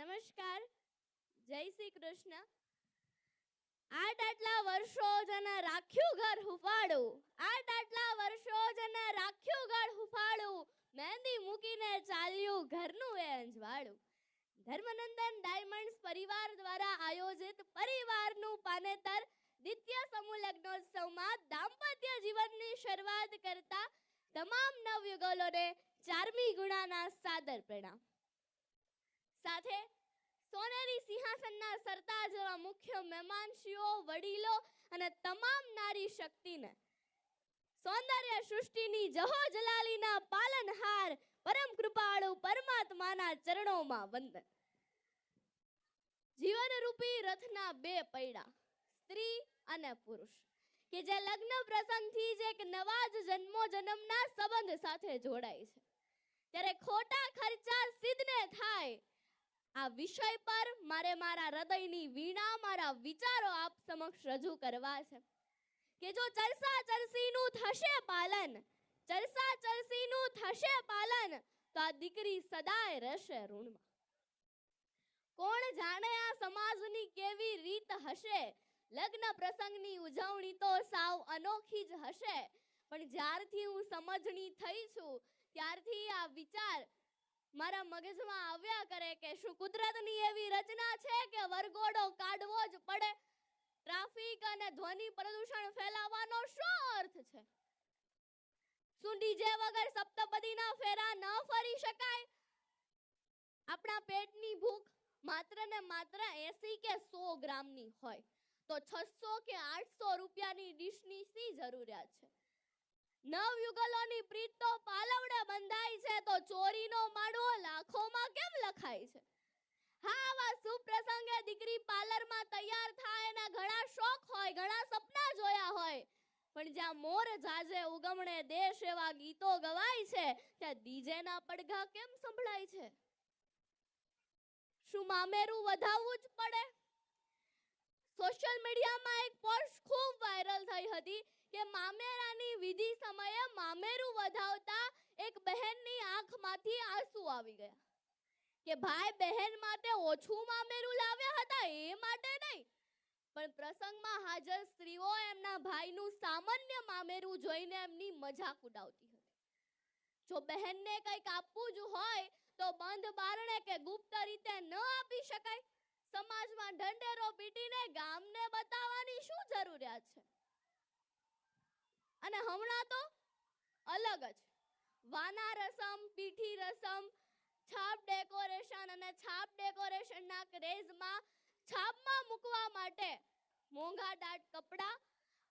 નમસ્કાર. જય શ્રી કૃષ્ણ. આટ આટલા વર્ષો જને રાખ્યું ઘર હુફાડું આટ આટલા વર્ષો જને રાખ્યું ઘર હુફાડું મહેંદી મૂકીને ચાલ્યું ઘરનું એ અંજવાળું ધર્મનંદન ડાયમંડ્સ પરિવાર દ્વારા આયોજિત પરિવારનું પાનેતર દ્વિતીય સમૂહ લગ્નોત્સવમાં દાંપત્ય જીવનની શરૂઆત કરતા તમામ નવયુગલોને ચારમી ગુણાના સાદર પ્રણામ. સાથે સોનેરી સિંહાસનના સરતા જેવા મુખ્ય મહેમાનશ્રીઓ, વડીલો અને તમામ નારી શક્તિને સૌંદર્ય સૃષ્ટિની જહો પાલનહાર પરમ કૃપાળુ પરમાત્માના ચરણોમાં વંદન. જીવનરૂપી રથના બે પૈડા, સ્ત્રી અને પુરુષ, કે જે લગ્ન પ્રસંગથી જ એક નવા જ જન્મો જન્મના સંબંધ સાથે જોડાય છે. ત્યારે ખોટા ખર્ચા સિદ્ધને થાય આ વિષય પર મારે મારા હૃદયની વીણા, મારા વિચારો આપ સમક્ષ રજૂ કરવા છે કે જો ચરસા ચરસીનું થશે પાલન ચરસા ચરસીનું થશે પાલન, તો આ દીકરી સદાય રહેશે ઋણમાં. કોણ જાણે આ સમાજની કેવી રીત હશે? લગ્ન પ્રસંગની ઉજવણી તો સાવ અનોખી જ હશે. પણ જ્યારથી હું સમજણી થઈ છું, ત્યારથી આ વિચાર મારા મગજમાં આવ્યા કરે કે શું કુદરતની એવી રચના છે કે વરઘોડો કાઢવો જ પડે? ટ્રાફિક અને ધ્વનિ પ્રદૂષણ ફેલાવવાનો શું અર્થ છે? શું ડીજે વગર સપ્તપદીના ફેરા ન ફરી શકાય? આપણા પેટની ભૂખ માત્ર ને માત્ર 80 કે 100 ગ્રામની હોય. તો 600 કે 800 રૂપિયાની ડીશની શી જરૂરિયાત છે? નવયુગલોની પ્રીત તો પાલવડે બંધાય છે તો ચોરીનો માળો લાખોમાં કેમ લખાય છે? હા, આવા સુપ્રસંગે દીકરી પાર્લરમાં તૈયાર થાય એના ઘણા શોખ હોય, ઘણા સપના જોયા હોય. પણ જ્યાં મોર જાજે ઉગમણે દેશ એવા ગીતો ગવાય છે, ત્યાં ડીજેના પડઘા કેમ સંભળાય છે? શું મામેરું વધાવવું જ પડે? સોશિયલ મીડિયામાં એક પોસ્ટ ખૂબ વાયરલ થઈ હતી કે મામેરાની વિધિ સમયે મામેરું વધાવતા એક બહેનની આંખમાંથી આંસુ આવી ગયા. કે ભાઈ, બહેન માટે ઓછું મામેરું લાવ્યા હતા, એ માટે નહીં. પણ પ્રસંગમાં હાજર સ્ત્રીઓ એમના ભાઈનું સામાન્ય મામેરું જોઈને એમની મજાક ઉડાવતી હતી. જો બહેનને કંઈક આપવું જ હોય, તો બંધ બારણે કે ગુપ્ત રીતે ન આપી શકાય. સમાજમાં ઢંઢેરો પીટીને ગામને બતાવવાની શું જરૂરિયાત છે? અને હમણાં તો અલગ જ. વાના રસમ, પીઠી રસમ, છાપ ડેકોરેશન અને છાપ ડેકોરેશનના ક્રેઝમાં છાપમાં મૂકવા માટે મોંઘા દાટ કપડાં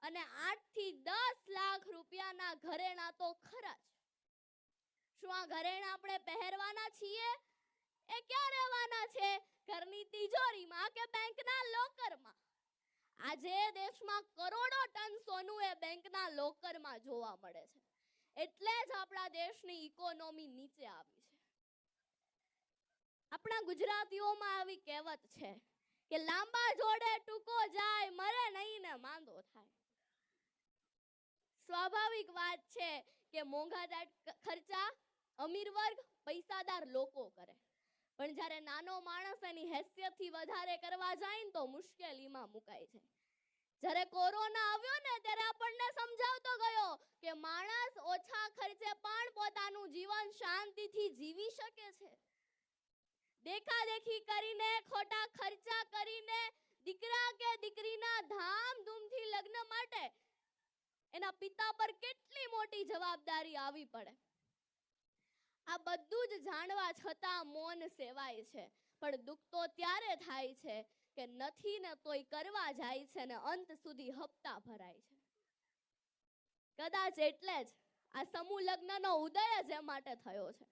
અને આઠથી દસ લાખ રૂપિયાના ઘરેણા તો ખરા જ. શું આ ઘરેણા આપણે પહેરવાના છીએ? એ ક્યાં રહેવાના છે? ઘરની તિજોરીમાં કે બેંકના લોકરમાં? આજે દેશમાં કરોડો ટન સોનું એ બેંકના લોકરમાં જોવા મળે છે. એટલે જ આપણા દેશની ઇકોનોમી નીચે આવી છે. આપણા ગુજરાતીઓમાં આવી કહેવત છે કે લાંબા જોડે ટૂંકો જાય, મરે નહીં ને માંદો થાય. સ્વાભાવિક વાત છે કે મોંઘાદાટ ખર્ચા અમીર વર્ગ પૈસાદાર લોકો કરે. પણ જ્યારે નાનો માણસ એની હેસિયતથી વધારે કરવા જાય ને તો મુશ્કેલીમાં મુકાય છે. જ્યારે કોરોના આવ્યો ને ત્યારે આપણને સમજાવતો ગયો કે માણસ ઓછા ખર્ચે પણ પોતાનું જીવન શાંતિથી જીવી શકે છે. દેખાદેખી કરીને, ખોટા ખર્ચા કરીને, દીકરા કે દીકરીના ધામધૂમથી લગ્ન માટે એના પિતા પર કેટલી મોટી જવાબદારી આવી પડે. આ બધું જ જાણવા છતાં મૌન સેવાય છે. પણ દુઃખ તો ત્યારે થાય છે કે નથી ને તોય કરવા જાય છે ને અંત સુધી હપ્તા ભરાય છે. કદાચ એટલે જ આ સમૂહ લગ્નનો ઉદય જ એ માટે થયો છે.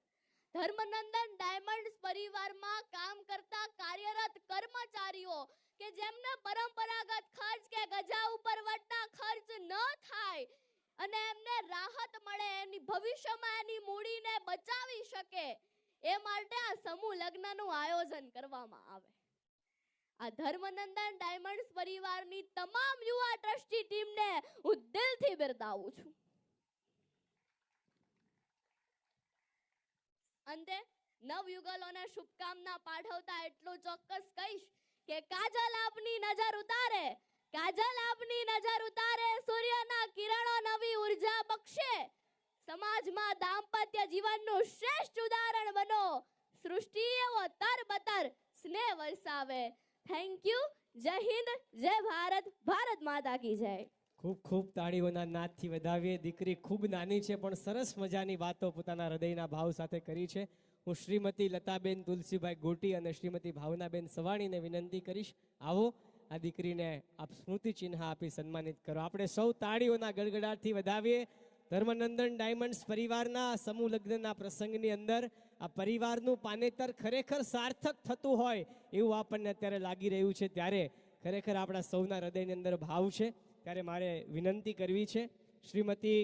ધર્મનંદન ડાયમંડ્સ પરિવારમાં કામ કરતા કાર્યરત કર્મચારીઓ કે જેમને પરંપરાગત ખર્ચ કે ગજા ઉપર વટતા ખર્ચ ન થાય અને એમને રાહત મળે એની ભવિષ્યમાં એની મૂડીને બચાવી શકે એ માટે આ સમૂહ લગ્નનું આયોજન કરવામાં આવે. આ ધર્મનંદન ડાયમંડ્સ પરિવારની તમામ યુવા ટ્રસ્ટી ટીમને હું દિલથી બિરદાવું છું. અંતે નવયુગલોને શુભકામના પાઠવતા એટલું ચોક્કસ કહીશ કે કાજલ આપની નજર ઉતારે, કાજલ આપની નજર ઉતારે, સૂર્યના કિરણો નવી ઊર્જા બક્ષે. સમાજમાં દાંપત્ય જીવનનું શ્રેષ્ઠ ઉદાહરણ બનો. સૃષ્ટિ એવો તરબતર સ્નેહ વરસાવે. થેન્ક યુ જય હિન્દ, જય ભારત ભારત માતા કી જય. ખૂબ ખૂબ તાળીઓના નાદથી વધાવીએ. દીકરી ખૂબ નાની છે, પણ સરસ મજાની વાતો પોતાના હૃદયના ભાવ સાથે કરી છે. હું શ્રીમતી લતાબેન તુલસીભાઈ ગોટી અને શ્રીમતી ભાવનાબેન સવાણીને વિનંતી કરીશ, આવો આ દીકરીને આપ સ્મૃતિ ચિહ્ન આપી સન્માનિત કરો. આપણે સૌ તાળીઓના ગડગડાટથી વધાવીએ. ધર્મનંદન ડાયમંડ્સ પરિવારના સમૂહ લગ્નના પ્રસંગની અંદર આ પરિવારનું પાનેતર ખરેખર સાર્થક થતું હોય એવું આપણને અત્યારે લાગી રહ્યું છે. ત્યારે ખરેખર આપણા સૌના હૃદયની અંદર ભાવ છે. ત્યારે મારે વિનંતી કરવી છે. શ્રીમતી